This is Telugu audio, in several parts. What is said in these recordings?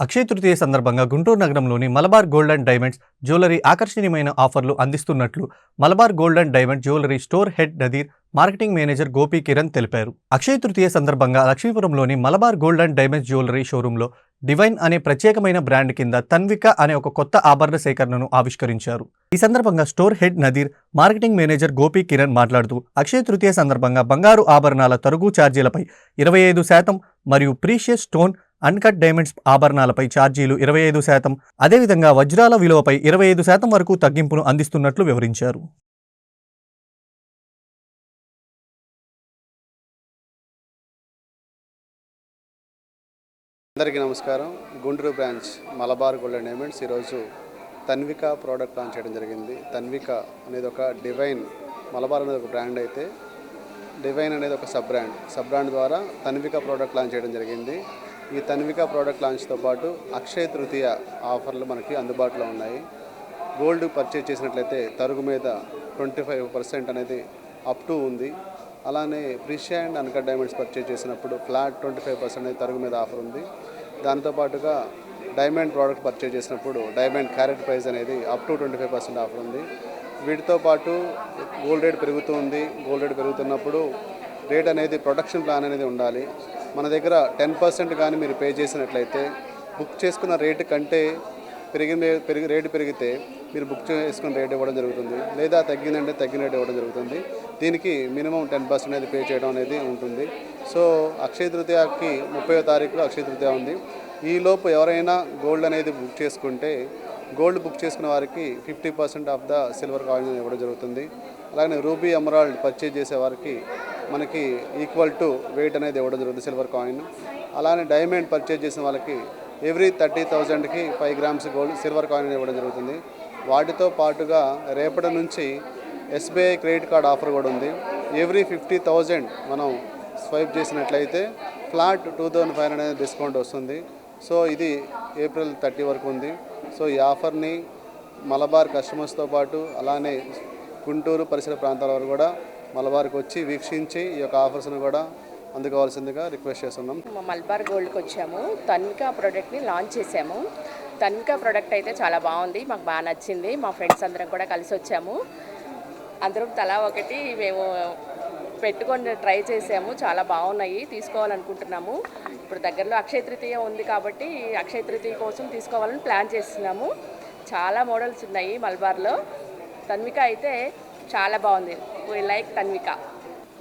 అక్షయ తృతీయ సందర్భంగా గుంటూరు నగరంలోని Malabar gold and diamonds jewellery ఆకర్షణీయమైన ఆఫర్లు అందిస్తున్నట్లు Malabar gold and diamond jewellery store head Nadeer marketing manager Gopi Kiran తెలిపారు. అక్షయ తృతీయ సందర్భంగా లక్ష్మీపురంలోని Malabar gold and diamonds jewellery షోరూంలో డివైన్ అనే ప్రత్యేకమైన బ్రాండ్ కింద తన్విక అనే ఒక కొత్త ఆభరణ సేకరణను ఆవిష్కరించారు. ఈ సందర్భంగా store head Nadeer marketing manager Gopi Kiran మాట్లాడుతూ అక్షయ తృతీయ సందర్భంగా బంగారు ఆభరణాల తరుగు ఛార్జీలపై ఇరవై ఐదు శాతం మరియు ప్రీషియస్ స్టోన్ అన్కట్ డైమండ్స్ ఆభరణాలపై ఛార్జీలు ఇరవై ఐదు శాతం అదేవిధంగా వజ్రాల విలువపై ఇరవై ఐదు శాతం వరకు తగ్గింపును అందిస్తున్నట్లు వివరించారు. అందరికీ నమస్కారం. Guntur branch Malabar gold and diamonds ఈరోజు తన్విక ప్రోడక్ట్ లాంచ్ చేయడం జరిగింది. తన్విక అనేది ఒక డివైన్ మలబార్ అనేది ఒక బ్రాండ్ అయితే డివైన్ అనేది ఒక సబ్ బ్రాండ్. సబ్ బ్రాండ్ ద్వారా తన్విక ప్రోడక్ట్ లాంచ్ చేయడం జరిగింది. ఈ తన్విక ప్రోడక్ట్ లాంచ్తో పాటు అక్షయ తృతీయ ఆఫర్లు మనకి అందుబాటులో ఉన్నాయి. గోల్డ్ పర్చేజ్ చేసినట్లయితే తరుగు మీద ట్వంటీ ఫైవ్ పర్సెంట్ అనేది అప్ టు ఉంది. అలానే Precia and uncut diamonds purchase చేసినప్పుడు ఫ్లాట్ ట్వంటీ ఫైవ్ పర్సెంట్ అనేది తరుగు మీద ఆఫర్ ఉంది. దాంతో పాటుగా డైమండ్ ప్రోడక్ట్ పర్చేజ్ చేసినప్పుడు డైమండ్ క్యారెట్ ప్రైస్ అనేది up to twenty five percent offer ఉంది. వీటితో పాటు గోల్డ్ రేట్ పెరుగుతూ ఉంది. గోల్డ్ రేట్ పెరుగుతున్నప్పుడు రేట్ అనేది ప్రొడక్షన్ ప్లాన్ అనేది ఉండాలి. మన దగ్గర టెన్ పర్సెంట్ కానీ మీరు పే చేసినట్లయితే బుక్ చేసుకున్న రేటు కంటే పెరిగిన పెరిగి రేటు పెరిగితే మీరు బుక్ చేసుకున్న రేట్ ఇవ్వడం జరుగుతుంది. లేదా తగ్గిందంటే తగ్గిన రేట్ ఇవ్వడం జరుగుతుంది. దీనికి మినిమం టెన్ పర్సెంట్ అనేది పే చేయడం అనేది ఉంటుంది. సో అక్షయ తృతీయకి ముప్పై తారీఖులో అక్షయ తృతీయ ఉంది. ఈ లోపు ఎవరైనా గోల్డ్ అనేది బుక్ చేసుకుంటే గోల్డ్ బుక్ చేసుకున్న వారికి fifty percent of the silver coin ఇవ్వడం జరుగుతుంది. అలాగే రూబీ ఎమరాల్డ్ పర్చేజ్ చేసే వారికి మనకి ఈక్వల్ టు వెయిట్ అనేది ఇవ్వడం జరుగుతుంది సిల్వర్ కాయిన్ అలానే డైమండ్ పర్చేజ్ చేసిన వాళ్ళకి ఎవ్రీ థర్టీ థౌజండ్కి five grams gold silver coin ఇవ్వడం జరుగుతుంది. వాటితో పాటుగా రేపటి నుంచి ఎస్బీఐ క్రెడిట్ కార్డ్ ఆఫర్ కూడా ఉంది. ఎవ్రీ ఫిఫ్టీ థౌజండ్ మనం స్వైప్ చేసినట్లయితే flat two thousand five hundred discount వస్తుంది. సో ఇది ఏప్రిల్ థర్టీ వరకు ఉంది. సో ఈ ఆఫర్ని మలబార్ కస్టమర్స్తో పాటు అలానే గుంటూరు పరిసర ప్రాంతాల వారు కూడా మలబార్కి వచ్చి వీక్షించి ఈ యొక్క ఆఫర్స్ను కూడా అందుకోవాల్సిందిగా రిక్వెస్ట్ చేస్తున్నాం. మా మల్బార్ గోల్డ్కి వచ్చాము. తన్విక ప్రోడక్ట్ని లాంచ్ చేసాము. తన్విక ప్రోడక్ట్ అయితే చాలా బాగుంది మాకు బాగా నచ్చింది. మా ఫ్రెండ్స్ అందరం కూడా కలిసి వచ్చాము. అందరం తలా ఒకటి మేము పెట్టుకొని ట్రై చేసాము. చాలా బాగున్నాయి తీసుకోవాలనుకుంటున్నాము. ఇప్పుడు దగ్గరలో అక్షయ తృతీయ ఉంది కాబట్టి అక్షయ తృతీయ కోసం తీసుకోవాలని ప్లాన్ చేస్తున్నాము. చాలా మోడల్స్ ఉన్నాయి మల్బార్లో. తన్విక అయితే చాలా బాగుంది. వీ లైక్ తన్విక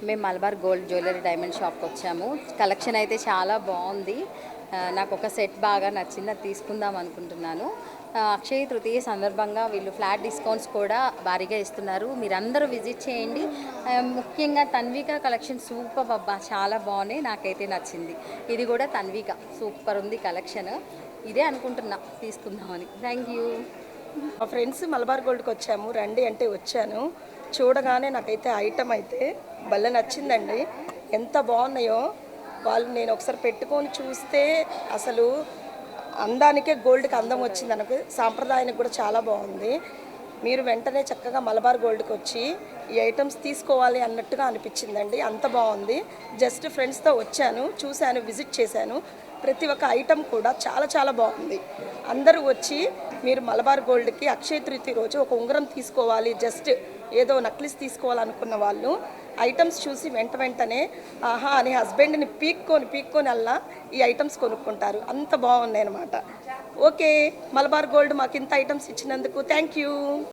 మేము మలబార్ గోల్డ్ జ్యువెలరీ డైమండ్ షాప్కి వచ్చాము. కలెక్షన్ అయితే చాలా బాగుంది. నాకు ఒక సెట్ బాగా నచ్చింది అది తీసుకుందాం అనుకుంటున్నాను. అక్షయ తృతీయ సందర్భంగా వీళ్ళు ఫ్లాట్ డిస్కౌంట్స్ కూడా భారీగా ఇస్తున్నారు. మీరందరూ విజిట్ చేయండి. ముఖ్యంగా తన్విక కలెక్షన్ సూపర్ అబ్బా చాలా బాగున్నాయి నాకైతే నచ్చింది. ఇది కూడా తన్విక సూపర్ ఉంది కలెక్షన్. ఇదే అనుకుంటున్నా తీసుకుందామని. Thank you. మా ఫ్రెండ్స్ మలబార్ గోల్డ్కి వచ్చాము రండి అంటే వచ్చాను. చూడగానే నాకైతే ఐటమ్ అయితే భలే నచ్చిందండి. ఎంత బాగున్నాయో వాళ్ళు నేను ఒకసారి పెట్టుకొని చూస్తే అసలు అందానికే గోల్డ్కి అందం వచ్చింది అనకు సాంప్రదాయానికి కూడా చాలా బాగుంది. మీరు వెంటనే చక్కగా మలబార్ గోల్డ్కి వచ్చి ఈ ఐటమ్స్ తీసుకోవాలి అన్నట్టుగా అనిపించిందండి. అంత బాగుంది. జస్ట్ ఫ్రెండ్స్తో వచ్చాను చూశాను విజిట్ చేశాను. ప్రతి ఒక్క ఐటమ్ కూడా చాలా చాలా బాగుంది. అందరూ వచ్చి మీరు మలబార్ గోల్డ్కి అక్షయ తృతీయ రోజు ఒక ఉంగరం తీసుకోవాలి జస్ట్ ఏదో నక్లిస్ తీసుకోవాలనుకున్న వాళ్ళు. ఐటమ్స్ చూసి వెంట వెంటనే ఆహా అని హస్బెండ్ని పీక్కొని పీక్కొని అలా ఈ ఐటమ్స్ కొనుక్కుంటారు. అంత బాగున్నాయి అనమాట ఓకే మలబార్ గోల్డ్ మాకు ఇంత ఐటమ్స్ ఇచ్చినందుకు థ్యాంక్ యూ.